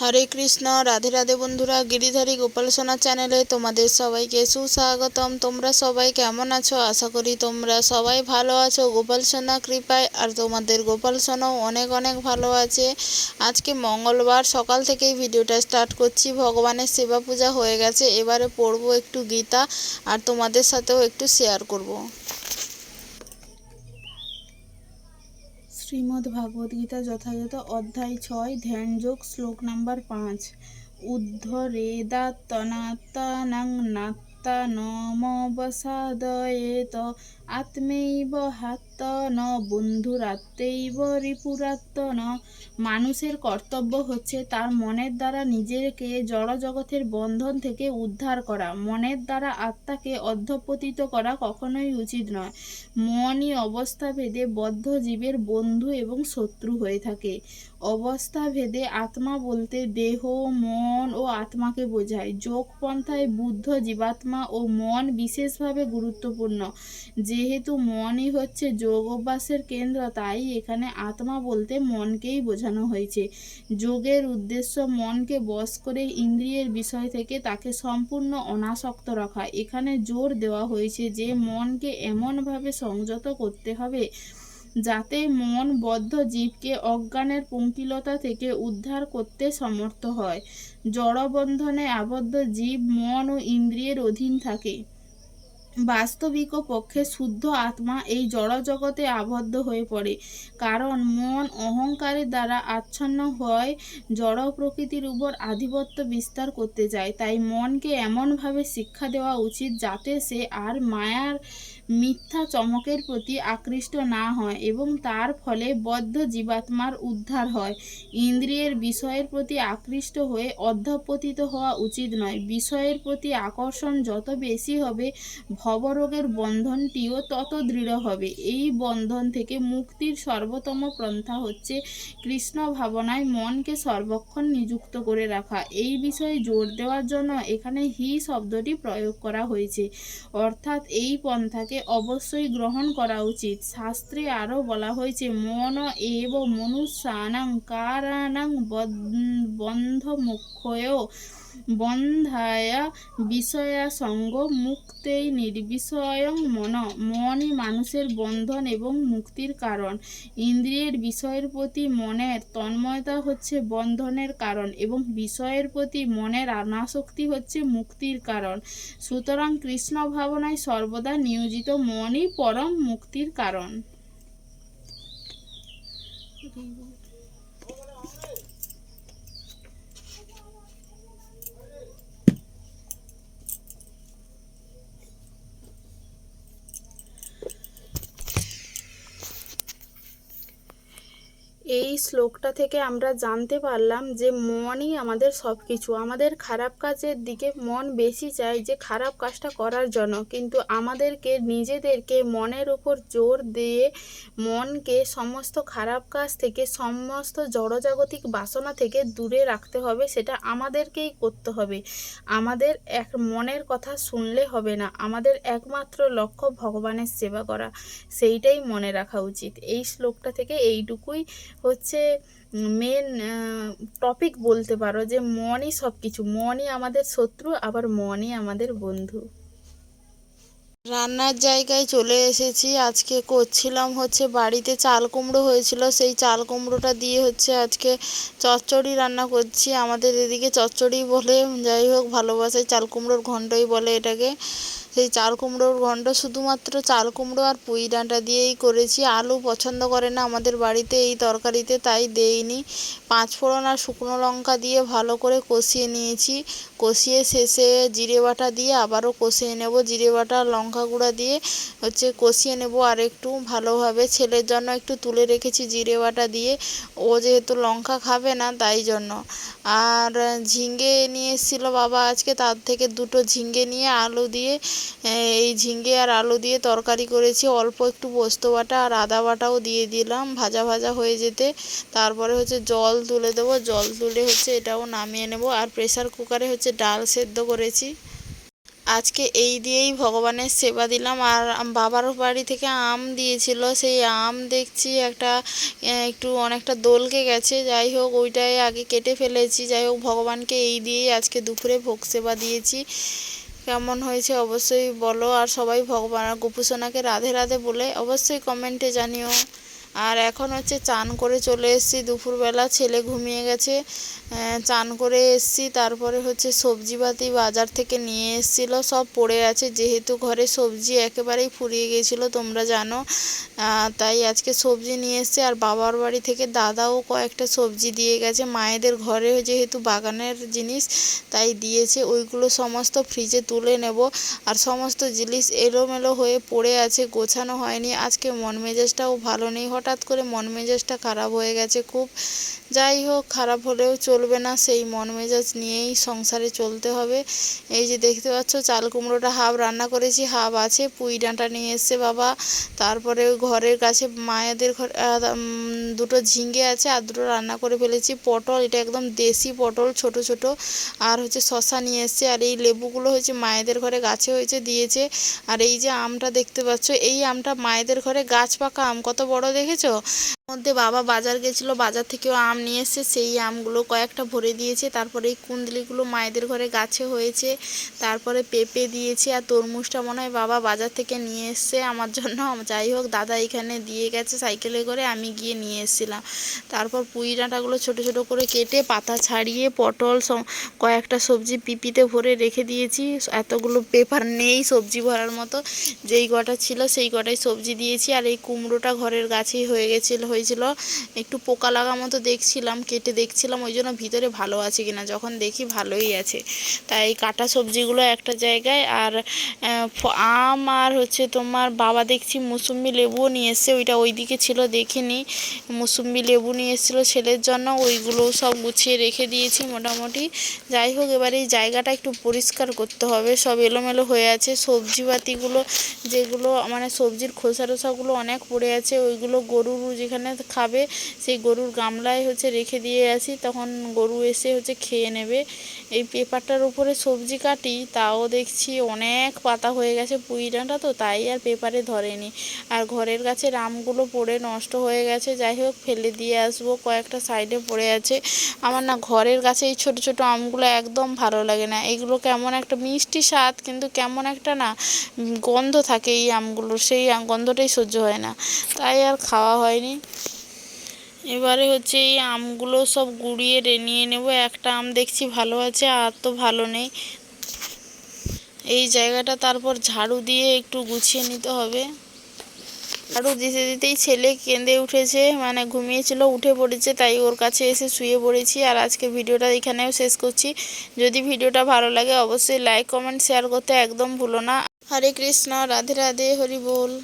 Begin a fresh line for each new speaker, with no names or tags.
হরে কৃষ্ণ, রাধে রাধে বন্ধুরা, গিরিধারী গোপাল সোনা চ্যানেলে তোমাদের সবাইকে সুস্বাগতম। তোমরা সবাই কেমন আছো? আশা করি তোমরা সবাই ভালো আছো। গোপাল সোনা কৃপায় আর তোমাদের গোপাল সোনাও অনেক অনেক ভালো আছে। আজকে মঙ্গলবার, সকাল থেকেই ভিডিওটা স্টার্ট করছি। ভগবানের সেবা পূজা হয়ে গেছে। এবারে পড়ব একটু গীতা আর তোমাদের সাথেও একটু শেয়ার করব। শ্রীমদ্ ভাগবত গীতা যথাযথ অধ্যায় ছয় ধ্যানযোগ শ্লোক নাম্বার পাঁচ। উদ্ধরেদাত্তনাত্তানাং নাত্তানমবসাদয়েত আত্মৈব হাত্তন বন্ধুরাত্মৈব রিপুরাত্তন। মানুষের কর্তব্য হচ্ছে তার মনের দ্বারা নিজেকে জড় জগতের বন্ধন থেকে উদ্ধার করা। মনের দ্বারা আত্মাকে অধ্যপতিত করা কখনোই উচিত নয়। মনই অবস্থা ভেদে বদ্ধ জীবের বন্ধু এবং শত্রু হয়ে থাকে। অবস্থা ভেদে আত্মা বলতে দেহ, মন ও আত্মাকে বোঝায়। যোগ পন্থায় বুদ্ধ জীবাত্মা ও মন বিশেষভাবে গুরুত্বপূর্ণ। যেহেতু মনই হচ্ছে যোগ অভ্যাসের কেন্দ্র, তাই এখানে আত্মা বলতে মনকেই বোঝানো হয়েছে। যোগের উদ্দেশ্য মনকে বশ করে ইন্দ্রিয়ের বিষয় থেকে তাকে সম্পূর্ণ অনাসক্ত রাখা। এখানে জোর দেওয়া হয়েছে যে মনকে এমনভাবে সংযত করতে হবে যাতে মন বদ্ধ জীবকে অজ্ঞানের পঙ্কিলতা থেকে উদ্ধার করতে সমর্থ হয়। জড়বন্ধনে আবদ্ধ জীব মন ও ইন্দ্রিয়ের অধীন থাকে। বাস্তবিক পক্ষে শুদ্ধ আত্মা এই জড় জগতে আবদ্ধ হয়ে পড়ে। কারণ মন অহংকারের দ্বারা আচ্ছন্ন হয় জড় প্রকৃতির উপর আধিপত্য বিস্তার করতে যায় তাই মনকে এমনভাবে শিক্ষা দেওয়া উচিত যাতে সে আর মায়ার মিথ্যা চমকের প্রতি আকৃষ্ট না হয় এবং তার ফলে বদ্ধ জীবাত্মার উদ্ধার হয়। ইন্দ্রিয়ের বিষয়ের প্রতি আকৃষ্ট হয়ে অধ্যপতিত হওয়া উচিত নয়। বিষয়ের প্রতি আকর্ষণ যত বেশি হবে, ভবরোগের বন্ধনটিও তত দৃঢ় হবে। এই বন্ধন থেকে মুক্তির সর্বোত্তম পন্থা হচ্ছে কৃষ্ণ ভাবনায় মনকে সর্বক্ষণ নিযুক্ত করে রাখা। এই বিষয়ে জোর দেওয়ার জন্য এখানে হি শব্দটি প্রয়োগ করা হয়েছে। অর্থাৎ এই পন্থাকে অবশ্যই গ্রহণ করা উচিত। শাস্ত্রে আরও বলা হয়েছে মন এব মনুষ্যানাং কারানাং বন্ধ মুখ্যয় বন্ধায়া বিষয়া সঙ্গ মুক্তেই নির্বিষয়ং মন। মনই মানুষের বন্ধন এবং মুক্তির কারণ। ইন্দ্রিয়ের বিষয়ের প্রতি মনের তন্ময়তা হচ্ছে বন্ধনের কারণ এবং বিষয়ের প্রতি মনের অনাসক্তি হচ্ছে মুক্তির কারণ। সুতরাং কৃষ্ণ ভাবনায় সর্বদা নিয়োজিত মনই পরম মুক্তির কারণ এই শ্লোকটা থেকে আমরা জানতে পারলাম যে মনই আমাদের সব কিছু আমাদের খারাপ কাজের দিকে মন বেশি চায় যে খারাপ কাজটা করার জন্য। কিন্তু আমাদেরকে, নিজেদেরকে মনের উপর জোর দিয়ে মনকে সমস্ত খারাপ কাজ থেকে, সমস্ত জড়জাগতিক বাসনা থেকে দূরে রাখতে হবে, সেটা আমাদেরকেই করতে হবে। আমাদের এক মনের কথা শুনলে হবে না। আমাদের একমাত্র লক্ষ্য ভগবানের সেবা করা। সেইটাই মনে রাখা উচিত। এই শ্লোকটা থেকে এইটুকুই হচ্ছে মেন টপিক বলতে পারো যে মনই সব কিছু মনই আমাদের শত্রু, আবার মনই আমাদের বন্ধু। রান্নার জায়গায় চলে এসেছি। আজকে করছিলাম হচ্ছে বাড়িতে চাল কুমড়ো হয়েছিল। সেই চাল কুমড়োটা দিয়ে হচ্ছে আজকে চচ্চড়ি রান্না করছি। আমাদের এদিকে চচ্চড়ি বলে, যাই হোক, ভালোবাসায় চাল কুমড়োর ঘণ্টই বলে এটাকে। সেই চাল কুমড়োর ঘণ্ট শুধুমাত্র চাল কুমড়ো আর পুঁই ডাঁটা দিয়েই করেছি। আলু পছন্দ করে না আমাদের বাড়িতে এই তরকারিতে, তাই দেইনি। পাঁচ ফোড়ন আর শুকনো লঙ্কা দিয়ে ভালো করে কষিয়ে নিয়েছি। কষিয়ে শেষে জিরে বাটা দিয়ে আবারও কষিয়ে নেব। জিরে বাটা, লঙ্কা গুঁড়া দিয়ে হচ্ছে কষিয়ে নেব আর একটু ভালোভাবে। ছেলের জন্য একটু তুলে রেখেছি জিরে বাটা দিয়ে। ও যেহেতু লঙ্কা খাবে না, তাই জন্য। আর ঝিঙে নিয়ে এসেছিল বাবা আজকে, তার থেকে দুটো ঝিঙ্গে নিয়ে আলু দিয়ে এই ঝিঙ্গে আর আলু দিয়ে তরকারি করেছি। অল্প একটু পোস্ত বাটা আর আদা বাটাও দিয়ে দিলাম, ভাজা ভাজা হয়ে যেতে। তারপরে হচ্ছে জল তুলে দেবো। জল তুলে হচ্ছে এটাও নামিয়ে নেব। আর প্রেসার কুকারে হচ্ছে ডাল সেদ্ধ করেছি।
আজকে এই দিয়েই ভগবানের সেবা দিলাম। আর বাবার বাড়ি থেকে আম দিয়েছিল। সেই আম দেখছি একটা একটু অনেকটা দোলকে গেছে। যাই হোক, ওইটাই আগে কেটে ফেলেছি। যাই হোক, ভগবানকে এই দিয়েই আজকে দুপুরে ভোগ সেবা দিয়েছি। কেমন হয়েছে অবশ্যই বলো। আর সবাই ভগবান গোপুসোনাকে রাধে রাধে বলে অবশ্যই কমেন্টে জানিও। আর এখন হচ্ছে চান করে চলে এসেছি। দুপুরবেলা ছেলে ঘুমিয়ে গেছে। চান করে এসেছি। তারপরে হচ্ছে সবজিপাতি বাজার থেকে নিয়ে এসেছিল। সব পড়ে আছে। যেহেতু ঘরে সবজি একেবারেই ফুরিয়ে গিয়েছিল, তোমরা জানো। তাই আজকে সবজি নিয়ে এসেছে। আর বাবার বাড়ি থেকে দাদাও কয়েকটা সবজি দিয়ে গেছে। মায়েদের ঘরে যেহেতু বাগানের জিনিস, তাই দিয়েছে। ওইগুলো সমস্ত ফ্রিজে তুলে নেব। আর সমস্ত জিনিস এলোমেলো হয়ে পড়ে আছে। গোছানো হয়নি। আজকে মন মেজাজটাও ভালো নেই। হঠাৎ করে মন মেজাজটা খারাপ হয়ে গেছে খুব। যাই হোক, খারাপ হলেও চলবে না, সেই মন মেজাজ নিয়েই সংসারে চলতে হবে। এই যে দেখতে পাচ্ছ, চাল কুমড়োটা হাফ রান্না করেছি, হাফ আছে, পুঁই ডাঁটা নিয়ে এসছে বাবা। তারপরে ঘরের কাছে মায়েদের ঘর দুটো ঝিঙ্গে আছে আর দুটো রান্না করে ফেলেছি। পটল, এটা একদম দেশি পটল, ছোট ছোট। আর হচ্ছে শশা নিয়ে এসছে, আর এই লেবুগুলো হচ্ছে মায়েদের ঘরে গাছে হয়েছে, দিয়েছে। আর এই যে আমটা দেখতে পাচ্ছ, এই আমটা মায়েদের ঘরে গাছ পাকা আম, কত বড় দেখেছ মধ্যে বাবা বাজার গেছিল, বাজার থেকেও আম নিয়ে এসছে, সেই আমগুলো কয়েকটা ভরে দিয়েছে, তারপরে এই কুন্দলিগুলো মায়েদের ঘরে গাছে হয়েছে, তারপরে পেঁপে দিয়েছে আর তরমুজটা মনে হয় বাবা বাজার থেকে নিয়ে এসছে আমার জন্য। যাই হোক, দাদা এখানে দিয়ে গেছে সাইকেলে করে, আমি গিয়ে নিয়ে এসেছিলাম। তারপর পুঁই ডাঁটাগুলো ছোটো ছোটো করে কেটে পাতা ছাড়িয়ে, পটল কয়েকটা সবজি পিপিতে ভরে রেখে দিয়েছি। এতগুলো পেপার নেই সবজি ভরার মতো, যেই কটা ছিল সেই কটাই সবজি দিয়েছি। আর এই কুমড়োটা ঘরের গাছেই হয়ে গেছিল হয়েছিল। একটু পোকা লাগা মতো দেখছিলাম, কেটে দেখছিলাম, ওই জন্য ভিতরে ভালো আছে কিনা। যখন দেখি ভালোই আছে। তাই কাটা সবজিগুলো একটা জায়গায় আর আম আর হচ্ছে তোমার বাবা দেখছি মুসুম্বি লেবুও নিয়ে এসছে। ওইটা ওইদিকে ছিল, দেখিনি। মুসুম্বি লেবু নিয়ে এসেছিল ছেলের জন্য। ওইগুলো সব গুছিয়ে রেখে দিয়েছি মোটামুটি। যাই হোক, এবার এই জায়গাটা একটু পরিষ্কার করতে হবে। সব এলোমেলো হয়ে আছে। সবজিপাতিগুলো যেগুলো মানে সবজির খোসা টোসাগুলো অনেক পড়ে আছে। ওইগুলো গরুর যেখানে খাবে, সেই গরুর গামলায় হচ্ছে রেখে দিয়ে আসি, তখন গরু এসে হচ্ছে খেয়ে নেবে। এই পেপারটার উপরে সবজি কাটি, তাও দেখছি অনেক পাতা হয়ে গেছে পুঁই ডাঁটা তো, তাই আর পেপারে ধরেনি। আর ঘরের কাছে আমগুলো পড়ে নষ্ট হয়ে গেছে, যাই হোক ফেলে দিয়ে আসব, কয়েকটা সাইডে পড়ে আছে। আমার না ঘরের কাছে এই ছোটো ছোটো আমগুলো একদম ভালো লাগে না। এগুলো কেমন একটা মিষ্টি স্বাদ, কিন্তু কেমন একটা না গন্ধ থাকে এই আমগুলোর, সেই গন্ধটাই সহ্য হয় না। তাই আর খাওয়া হয়নি। এবারে হচ্ছে এই আমগুলো সব গুঁড়িয়ে রে- নিয়ে নেব। একটা আম দেখছি ভালো আছে, আর তো ভালো নেই। এই জায়গাটা তারপর ঝাড়ু দিয়ে একটু গুছিয়ে নিতে হবে। ঝাড়ু দিতে দিতেই ছেলে কেঁদে উঠেছে মানে ঘুমিয়েছিল, উঠে পড়েছে, তাই ওর কাছে এসে শুয়ে পড়েছি। আর আজকে ভিডিওটা এখানেও শেষ করছি। যদি ভিডিওটা ভালো লাগে, অবশ্যই লাইক কমেন্ট শেয়ার করতে একদম ভুলো না। হরে কৃষ্ণ, রাধে রাধে, হরি বল।